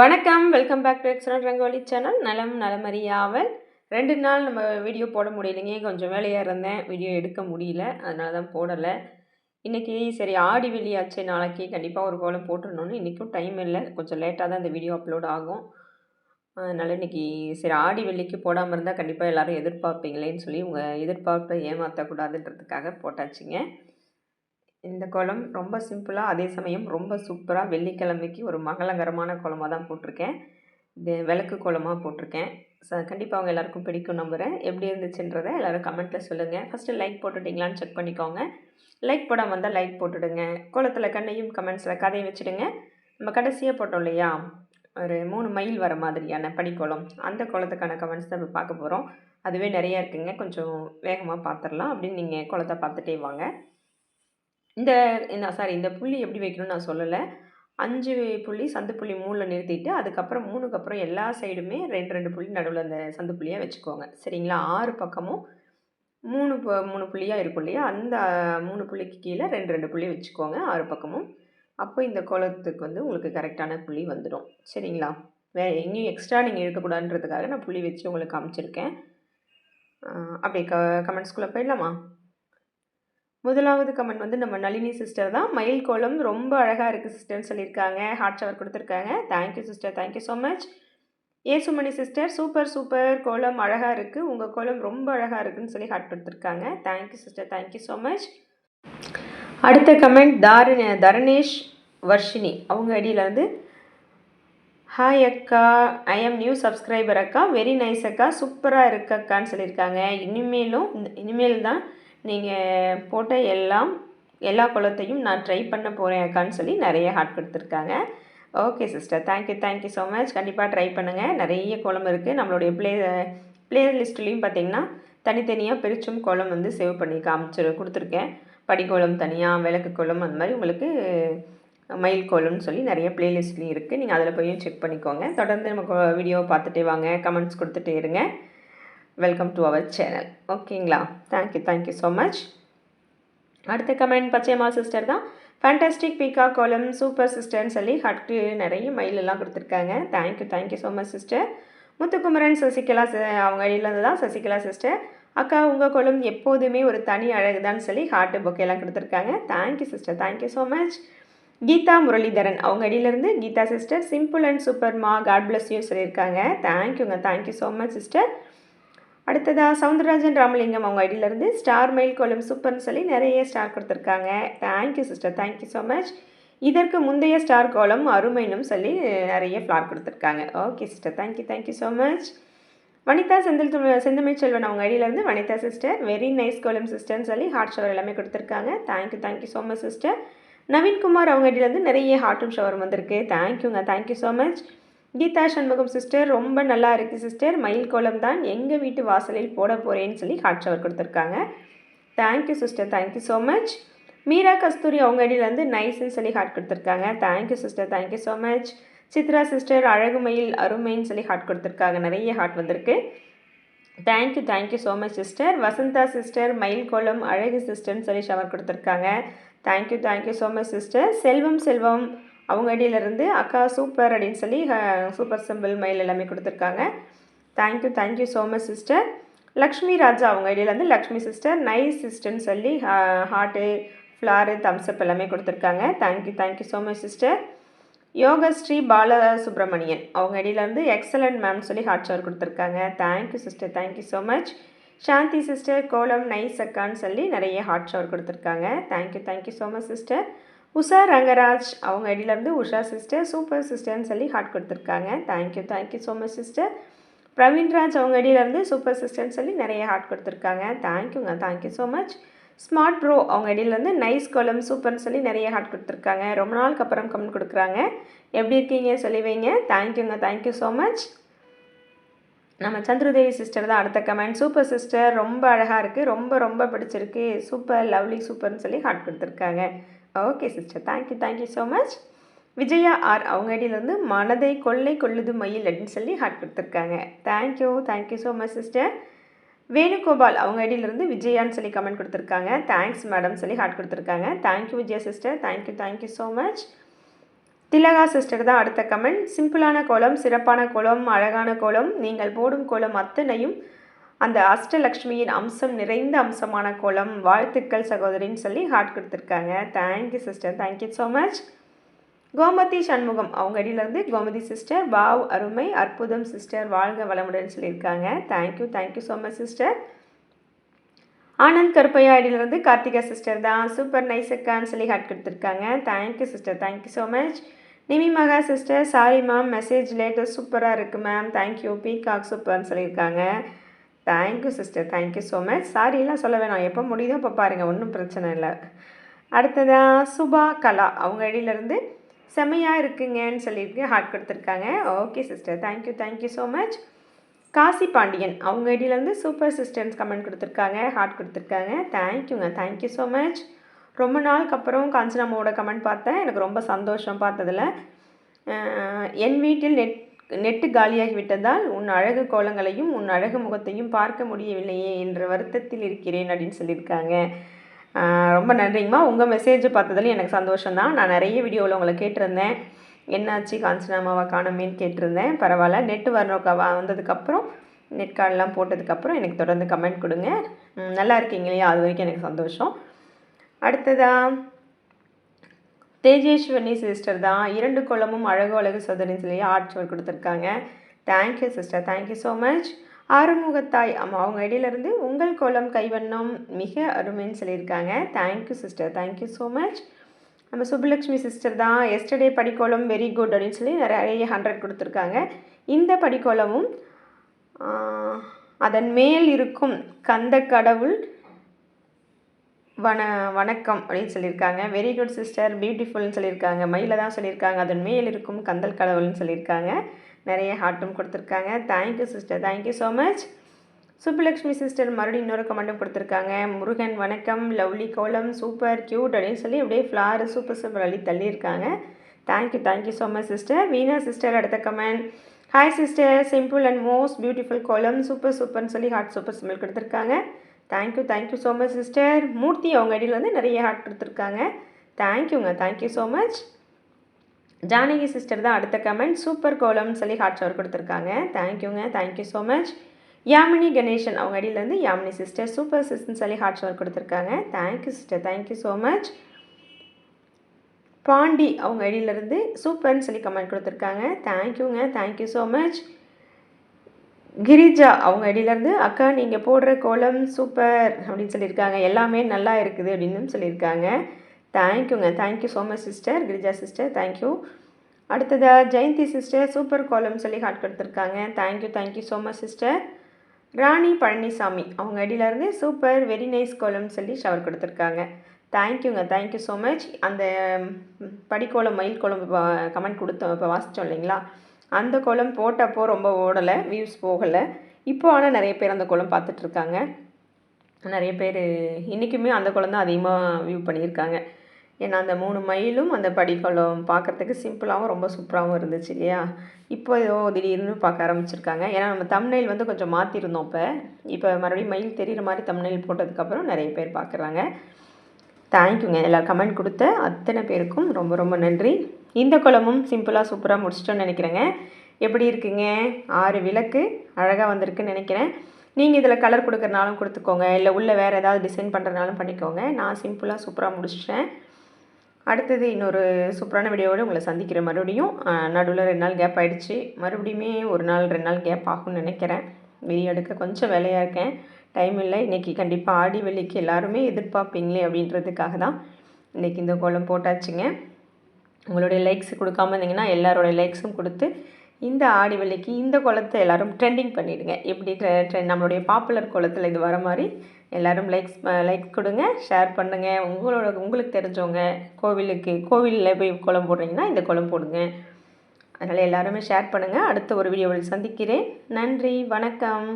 வணக்கம் welcome back to excellent rangoli channel நலம் நலமறியாவல். ரெண்டு நாள் நம்ம வீடியோ போட முடியலைங்க. கொஞ்சம் வேலையாக இருந்தேன். வீடியோ எடுக்க முடியல. அதனால தான் போடலை. இன்றைக்கி சரி ஆடி வெளியாச்சு நாளைக்கு கண்டிப்பாக ஒரு கோலம் போட்டுருணும்னு இன்றைக்கும் டைம் இல்லை. கொஞ்சம் லேட்டாக தான் இந்த வீடியோ அப்லோட் ஆகும். அதனால் இன்றைக்கி சரி ஆடி வெள்ளிக்கு போடாமல் இருந்தால் கண்டிப்பாக எல்லோரும் எதிர்பார்ப்பீங்களேன்னு சொல்லி உங்கள் எதிர்பார்ப்பை ஏமாற்றக்கூடாதுன்றதுக்காக போட்டாச்சுங்க. இந்த கோலம் ரொம்ப சிம்பிளாக அதே சமயம் ரொம்ப சூப்பராக வெள்ளிக்கிழமைக்கு ஒரு மங்களகரமான கோலமாக தான் போட்டிருக்கேன். இது விளக்கு கோலமாக போட்டிருக்கேன். ச கண்டிப்பாக அவங்க எல்லாருக்கும் பிடிக்கும் நம்புகிறேன் எப்படி இருந்துச்சுன்றதை எல்லோரும் கமெண்ட்டில் சொல்லுங்கள் ஃபஸ்ட்டு லைக் போட்டுட்டிங்களான்னு செக் பண்ணிக்கோங்க. லைக் போடாமல் வந்தால் லைக் போட்டுடுங்க. கோலத்தில் கண்ணையும் கமெண்ட்ஸில் கதையை வச்சுடுங்க. நம்ம கடைசியாக போட்டோம் இல்லையா? ஒரு மூணு மைல் வர மாதிரியான படிக்கோலம் அந்த குளத்துக்கான கமெண்ட்ஸ் தான் இப்போ பார்க்க போகிறோம் அதுவே நிறையா இருக்குங்க. கொஞ்சம் வேகமாக பார்த்துடலாம். அப்படின்னு நீங்கள் குளத்தை பார்த்துட்டே வாங்க. இந்த இந்த சாரி இந்த புள்ளி எப்படி வைக்கணும்னு நான் சொல்லலை. அஞ்சு புள்ளி சந்து புள்ளி மூணில் நிறுத்திட்டு அதுக்கப்புறம் மூணுக்கு அப்புறம் எல்லா சைடுமே ரெண்டு ரெண்டு புள்ளி நடுவில் அந்த சந்து புள்ளியாக வச்சுக்கோங்க. சரிங்களா? ஆறு பக்கமும் மூணு ப மூணு புள்ளியாக இருக்கும் இல்லையா? அந்த மூணு புள்ளிக்கு கீழே ரெண்டு ரெண்டு புள்ளி வச்சுக்கோங்க ஆறு பக்கமும். அப்போ இந்த கோலத்துக்கு வந்து உங்களுக்கு கரெக்டான புள்ளி வந்துடும். சரிங்களா? வேறு எங்கேயும் எக்ஸ்ட்ரா நீங்கள் எடுக்கக்கூடாதுன்றதுக்காக நான் புள்ளி வச்சு உங்களுக்கு காமிச்சிருக்கேன். அப்படியே க கமெண்ட்ஸ்குள்ளே போயிடலாமா? முதலாவது கமெண்ட் வந்து நம்ம நளினி சிஸ்டர் தான். மயில் கோலம் ரொம்ப அழகாக இருக்குது சிஸ்டர்னு சொல்லியிருக்காங்க. ஹார்ட் ஷவர் கொடுத்துருக்காங்க. Thank you sister thank you so much Yesumani sister super super கோலம் அழகாக இருக்குது உங்கள் கோலம் ரொம்ப அழகாக இருக்குதுன்னு சொல்லி ஹார்ட் கொடுத்துருக்காங்க. Thank you sister thank you so much அடுத்த கமெண்ட் தாரண தரணேஷ் வர்ஷினி. அவங்க அடியில் வந்து ஹாய் அக்கா ஐ எம் நியூ சப்ஸ்கிரைபர் அக்கா. வெரி நைஸ் அக்கா. சூப்பராக இருக்கு அக்கான்னு சொல்லியிருக்காங்க. இனிமேலும் இனிமேல் தான் நீங்கள் போட்ட எல்லாம் எல்லா குளத்தையும் நான் ட்ரை பண்ண போகிறேன் அக்கான்னு சொல்லி நிறைய ஹார்ட் கொடுத்துருக்காங்க. Okay sister thank you thank you so much கண்டிப்பாக ட்ரை பண்ணுங்கள் நிறைய குளம் இருக்குது நம்மளுடைய ப்ளே ப்ளேலிஸ்ட்லேயும் பார்த்திங்கன்னா தனித்தனியாக பிரிச்சும் குளம் வந்து சேவ் பண்ணி காமிச்சு கொடுத்துருக்கேன். படிக்கோளம் தனியாக விளக்கு கோலம் அந்த மாதிரி உங்களுக்கு மயில் கோலம்னு சொல்லி நிறைய ப்ளேலிஸ்ட்லேயும் இருக்குது நீங்கள் அதில் போய் செக் பண்ணிக்கோங்க. தொடர்ந்து நம்ம வீடியோவை பார்த்துட்டே வாங்க. கமெண்ட்ஸ் கொடுத்துட்டே இருங்க. வெல்கம் டு அவர் சேனல் ஓகேங்களா thank you thank you so much அடுத்த கமெண்ட் பச்சையம்மா சிஸ்டர் தான். ஃபேண்டாஸ்டிக் பீக்கா கோலம் சூப்பர் சிஸ்டர்னு சொல்லி ஹட்க்கு நிறைய மயிலெல்லாம் கொடுத்துருக்காங்க. Thank you thank you so much sister Muthukumaran Sasikala அவங்க அடியிலேருந்து தான் சசிகலா சிஸ்டர் அக்கா உங்கள் குளம் எப்போதுமே ஒரு தனி அழகுதான்னு சொல்லி ஹார்ட்டு பொக்கையெல்லாம் கொடுத்துருக்காங்க. Thank you sister thank you so much Geetha Muralidharan அவங்க அடியிலேருந்து கீதா சிஸ்டர் சிம்பிள் அண்ட் சூப்பர்மா காட் பிளஸ் யூ சொல்லியிருக்காங்க. தேங்க்யூங்க தேங்க்யூ ஸோ மச் சிஸ்டர் அடுத்ததாக சவுந்தரராஜன் ராமலிங்கம் அவங்க ஐடியிலேருந்து ஸ்டார் மெயில் கோலம் சூப்பர்னு சொல்லி நிறைய ஸ்டார் கொடுத்துருக்காங்க. Thank you sister thank you so much இதற்கு முந்தைய ஸ்டார் கோலம் அருமைனும் சொல்லி நிறைய ஃப்ளார் கொடுத்துருக்காங்க. Okay sister thank you thank you so much Vanitha Senthil Senthamizh Selvan அவங்க ஐடியிலேருந்து வனிதா சிஸ்டர் வெரி நைஸ் கோலம் சிஸ்டர்னு சொல்லி ஹார்ட் ஷவர் எல்லாமே கொடுத்துருக்காங்க. Thank you thank you so much sister Naveenkumar அவங்க ஐடியிலேருந்து நிறைய ஹார்ட்டும் ஷவர் வந்திருக்கு. தேங்க்யூங்க thank you so much Geetha Shanmugam sister ரொம்ப நல்லா இருக்குது சிஸ்டர் மயில் கோலம் தான் எங்கள் வீட்டு வாசலில் போட போகிறேன்னு சொல்லி ஹாட் ஷவர் கொடுத்துருக்காங்க. Thank you sister thank you so much Meera Kasthuri அவங்க அடியிலேருந்து நைஸ்ன்னு சொல்லி ஹாட் கொடுத்துருக்காங்க. Thank you sister thank you so much Chitra sister அழகு மயில் அருமைன்னு சொல்லி ஹாட் கொடுத்துருக்காங்க. நிறைய ஹாட் வந்திருக்கு. Thank you thank you so much sister Vasantha sister மயில் கோலம் அழகு சிஸ்டர்னு சொல்லி ஷவர் கொடுத்துருக்காங்க. Thank you thank you so much sister Selvam Selvam. அவங்க அடியிலேருந்து அக்கா சூப்பர் அப்படின்னு சொல்லி சூப்பர் சிம்பிள் மெயில் எல்லாமே கொடுத்துருக்காங்க. Thank you thank you so much sister Lakshmi Raja அவங்க ஐடியிலேருந்து லக்ஷ்மி சிஸ்டர் நைஸ் சிஸ்டர்ன்னு சொல்லி ஹார்ட்டு ஃப்ளாரு தம்ஸ்அப் எல்லாமே கொடுத்துருக்காங்க. Thank you thank you so much sister Yogashri Balasubramanian அவங்க ஐடியிலேருந்து எக்ஸலண்ட் மேம் சொல்லி ஹாட் ஷவர் கொடுத்துருக்காங்க. Thank you sister thank you so much Shanthi sister கோலம் நைஸ் அக்கான்னு சொல்லி நிறைய ஹாட் ஷவர் கொடுத்துருக்காங்க. Thank you thank you so much sister Usha Rangaraj அவங்க ஐடியிலேருந்து உஷா சிஸ்டர் சூப்பர் சிஸ்டர்னு சொல்லி ஹார்ட் கொடுத்துருக்காங்க. Thank you thank you so much sister Praveenraj அவங்க ஐடியிலேருந்து சூப்பர் சிஸ்டர்னு சொல்லி நிறைய ஹார்ட் கொடுத்துருக்காங்க. தேங்க்யூங்க thank you so much smart bro அவங்க ஐடியிலேருந்து நைஸ் கோலம் சூப்பர்னு சொல்லி நிறைய ஹார்ட் கொடுத்துருக்காங்க. ரொம்ப நாளுக்கு அப்புறம் கமெண்ட் கொடுக்குறாங்க. எப்படி இருக்கீங்க? சொல்லி வைங்க. தேங்க்யூங்க தேங்க்யூ ஸோ மச் நம்ம சந்திரதேவி சிஸ்டர் தான் அடுத்த கமெண்ட் சூப்பர் சிஸ்டர் ரொம்ப அழகாக இருக்குது ரொம்ப ரொம்ப பிடிச்சிருக்கு. சூப்பர் லவ்லி சூப்பர்னு சொல்லி ஹார்ட் கொடுத்துருக்காங்க. Okay sister thank you thank you so much Vijaya R அவங்க ஐடியிலேருந்து மனதை கொள்ளை கொள்ளுது மயில் அப்படின்னு சொல்லி ஹார்ட் கொடுத்துருக்காங்க. Thank you thank you so much sister Venugopal அவங்க ஐடியிலேருந்து விஜயான்னு சொல்லி கமெண்ட் கொடுத்துருக்காங்க. தேங்க்ஸ் மேடம் சொல்லி ஹார்ட் கொடுத்துருக்காங்க. Thank you Vijaya sister thank you thank you so much Thilaga sister தான் அடுத்த கமெண்ட் சிம்பிளான கோலம் சிறப்பான கோலம் அழகான கோலம். நீங்கள் போடும் கோலம் அத்தனையும் அந்த அஷ்டலக்ஷ்மியின் அம்சம் நிறைந்த அம்சமான கோலம் வாழ்த்துக்கள் சகோதரின்னு சொல்லி ஹார்ட் கொடுத்துருக்காங்க. Thank you sister thank you so much Gomathi Shanmugam அவங்க அடியிலேருந்து கோமதி சிஸ்டர் வாவ் அருமை அற்புதம் சிஸ்டர் வாழ்க வளமுடன் சொல்லியிருக்காங்க. Thank you thank you so much sister Anand Karuppaiya அடியிலேருந்து கார்த்திகா சிஸ்டர் தான். சூப்பர் நைஸ் அக்கான்னு சொல்லி ஹார்ட் கொடுத்துருக்காங்க. Thank you sister thank you so much Nimi Maha sister sorry ma'am message latest சூப்பராக இருக்குது மேம் தேங்க்யூ பீகாக் சூப்பர்னு சொல்லியிருக்காங்க. Thank you sister thank you so much சாரிலாம் சொல்ல வேணாம். எப்போ முடியுதோ அப்போ பாருங்கள் ஒன்றும் பிரச்சனை இல்லை. அடுத்ததாக சுபா கலா. அவங்க ஐடியிலேருந்து செம்மையாக இருக்குங்கன்னு சொல்லியிருக்கு. ஹார்ட் கொடுத்துருக்காங்க. Okay sister thank you thank you so much Kasi Pandian. அவங்க ஐடியிலேருந்து சூப்பர் சிஸ்டர்ஸ் கமெண்ட் கொடுத்துருக்காங்க. ஹார்ட் கொடுத்துருக்காங்க. தேங்க்யூங்க தேங்க்யூ ஸோ மச் ரொம்ப நாளுக்கு அப்புறம் காஞ்சனாமாவோட கமெண்ட் பார்த்தேன். எனக்கு ரொம்ப சந்தோஷம் பார்த்ததில். என் வீட்டில் நெட் நெட்டு காலியாகி விட்டதால் உன் அழகு கோலங்களையும் உன் அழகு முகத்தையும் பார்க்க முடியவில்லையே என்ற வருத்தத்தில் இருக்கிறேன் அப்படின்னு சொல்லியிருக்காங்க. ரொம்ப நன்றிங்கம்மா. உங்கள் மெசேஜ் பார்த்ததில் எனக்கு சந்தோஷம் தான் நான் நிறைய வீடியோவில் உங்களை கேட்டிருந்தேன். என்னாச்சு காஞ்சனாமாவை காணமேன்னு கேட்டிருந்தேன். பரவாயில்ல. நெட்டு வரணுக்கா வந்ததுக்கப்புறம் நெட் கார்டெலாம் போட்டதுக்கப்புறம் எனக்கு தொடர்ந்து கமெண்ட் கொடுங்க. நல்லா இருக்கீங்க இல்லையா? அது வரைக்கும் எனக்கு சந்தோஷம். அடுத்ததாக தேஜேஸ்வரி சிஸ்டர் தான். இரண்டு குளமும் அழகு அழகு சோதனைன்னு சொல்லி ஆட்சிவர் கொடுத்துருக்காங்க. Thank you sister thank you so much Arumugathai ஆமாம் அவங்க இடையிலேருந்து உங்கள் கோலம் கைவண்ணம் மிக அருமைன்னு சொல்லியிருக்காங்க. Thank you sister thank you so much நம்ம சுப்புலக்ஷ்மி சிஸ்டர் தான். எஸ்டர்டே படிக்கோலம் வெரி குட் அப்படின்னு சொல்லி நிறைய ஹண்ட்ரட் கொடுத்துருக்காங்க. இந்த படிக்கோலமும் அதன் மேல் இருக்கும் கந்த கடவுள் வண வணக்கம் அப்படின்னு சொல்லியிருக்காங்க. வெரி குட் சிஸ்டர் பியூட்டிஃபுல்னு சொல்லியிருக்காங்க. மயில தான் சொல்லியிருக்காங்க. அதன் மேல் இருக்கும் கந்தல் கடவுள்னு சொல்லியிருக்காங்க. நிறைய ஹார்ட்டும் கொடுத்துருக்காங்க. Thank you sister thank you so much Subbulakshmi sister மறுபடியும் இன்னொரு கமெண்ட்டும் கொடுத்துருக்காங்க. முருகன் வணக்கம். லவ்லி கோலம். சூப்பர் க்யூட் அப்படின்னு சொல்லி அப்படியே ஃப்ளார் சூப்பர் சூப்பர் அள்ளி தள்ளியிருக்காங்க. Thank you thank you so much sister Veena sister அடுத்த comment hi sister simple and most beautiful கோலம். சூப்பர் சூப்பர்னு சொல்லி ஹார்ட் சூப்பர் சிம்பிள் கொடுத்துருக்காங்க. Thank you thank you so much sister Murthy அவங்க அடியில் வந்து நிறைய ஹார்ட் கொடுத்துருக்காங்க தேங்க்யூங்க thank you so much Janaki sister தான் அடுத்த கமெண்ட் சூப்பர் கோலம்னு சொல்லி ஹார்ட் ஷவர் கொடுத்துருக்காங்க. தேங்க்யூங்க thank you so much Yamini Ganesan அவங்க அடியிலேருந்து யாமினி சிஸ்டர் சூப்பர் சிஸ்டர்னு சொல்லி ஹார்ட் ஷவர் கொடுத்துருக்காங்க. Thank you sister thank you so much Pandi அவங்க அடியிலேருந்து சூப்பர்னு சொல்லி கமெண்ட் கொடுத்துருக்காங்க. தேங்க்யூங்க தேங்க்யூ ஸோ மச் கிரிஜா அவங்க அடியிலேருந்து அக்கா நீங்கள் போடுற கோலம் சூப்பர் அப்படின்னு சொல்லியிருக்காங்க. எல்லாமே நல்லா இருக்குது அப்படின்னு சொல்லியிருக்காங்க. தேங்க்யூங்க thank you so much sister Girija sister thank you அடுத்ததாக ஜெயந்தி சிஸ்டர் சூப்பர் கோலம் சொல்லி ஹார்ட் கொடுத்துருக்காங்க. Thank you thank you so much sister Rani Palanisamy அவங்க அடியிலேருந்து சூப்பர் வெரி நைஸ் கோலம் சொல்லி ஷவர் கொடுத்துருக்காங்க. தேங்க்யூங்க தேங்க்யூ ஸோ மச் அந்த படிக்கோலம் மயில் கோலம் கமெண்ட் கொடுத்தோம் இப்போ வாசித்தோம் இல்லைங்களா? அந்த கோலம் போட்டப்போ ரொம்ப ஓடலை வியூஸ் போகலை. இப்போ ஆனால் நிறைய பேர் அந்த கோலம் பார்த்துட்ருக்காங்க. நிறைய பேர் இன்றைக்குமே அந்த குளம் தான் அதிகமாக வியூ பண்ணியிருக்காங்க. ஏன்னா அந்த மூணு மயிலும் அந்த படிக்கோலம் பார்க்குறதுக்கு சிம்பிளாகவும் ரொம்ப சூப்பராகவும் இருந்துச்சு இல்லையா? இப்போ ஏதோ திடீர்னு பார்க்க ஆரம்பிச்சிருக்காங்க. ஏன்னா நம்ம தமிழ்நெல் வந்து கொஞ்சம் மாற்றிருந்தோம் இப்போ. இப்போ மறுபடியும் மயில் தெரிகிற மாதிரி தமிழ்நெல் போட்டதுக்கப்புறம் நிறைய பேர் பார்க்குறாங்க. தேங்க்யூங்க எல்லா கமெண்ட் கொடுத்த அத்தனை பேருக்கும் ரொம்ப ரொம்ப நன்றி. இந்த குளமும் சிம்பிளாக சூப்பராக முடிச்சிட்டோன்னு நினைக்கிறேங்க. எப்படி இருக்குங்க? ஆறு விளக்கு அழகாக வந்திருக்குன்னு நினைக்கிறேன். நீங்கள் இதில் கலர் கொடுக்குறனாலும் கொடுத்துக்கோங்க. இல்லை உள்ளே வேறு ஏதாவது டிசைன் பண்ணுறதுனாலும் பண்ணிக்கோங்க. நான் சிம்பிளாக சூப்பராக முடிச்சிட்டேன். அடுத்தது இன்னொரு சூப்பரான வீடியோவோடு உங்களை சந்திக்கிற மறுபடியும் நடுவில் ரெண்டு நாள் கேப் ஆகிடுச்சு மறுபடியுமே ஒரு நாள் ரெண்டு நாள் கேப் ஆகும்னு நினைக்கிறேன். வெளியே எடுக்க கொஞ்சம் வேலையாக இருக்கேன். டைம் இல்லை. இன்றைக்கி கண்டிப்பாக ஆடி வெள்ளிக்கு எல்லாருமே எதிர்பார்ப்பீங்களே அப்படின்றதுக்காக தான் இன்றைக்கி இந்த கோலம் போட்டாச்சுங்க. உங்களுடைய லைக்ஸ் கொடுக்காம இருந்தீங்கன்னா எல்லாரோடைய லைக்ஸும் கொடுத்து இந்த ஆடி வெள்ளிக்கு இந்த குளத்தை எல்லோரும் ட்ரெண்டிங் பண்ணிவிடுங்க எப்படி நம்மளுடைய பாப்புலர் குளத்தில் இது வர மாதிரி எல்லோரும் லைக்ஸ் லைக் கொடுங்க ஷேர் பண்ணுங்கள் உங்களோட உங்களுக்கு தெரிஞ்சவங்க கோவிலுக்கு கோவிலில் போய் குளம் போடுறீங்கன்னா இந்த குளம் போடுங்க. அதனால் எல்லாருமே ஷேர் பண்ணுங்கள் அடுத்த ஒரு வீடியோவில் சந்திக்கிறேன். நன்றி வணக்கம்.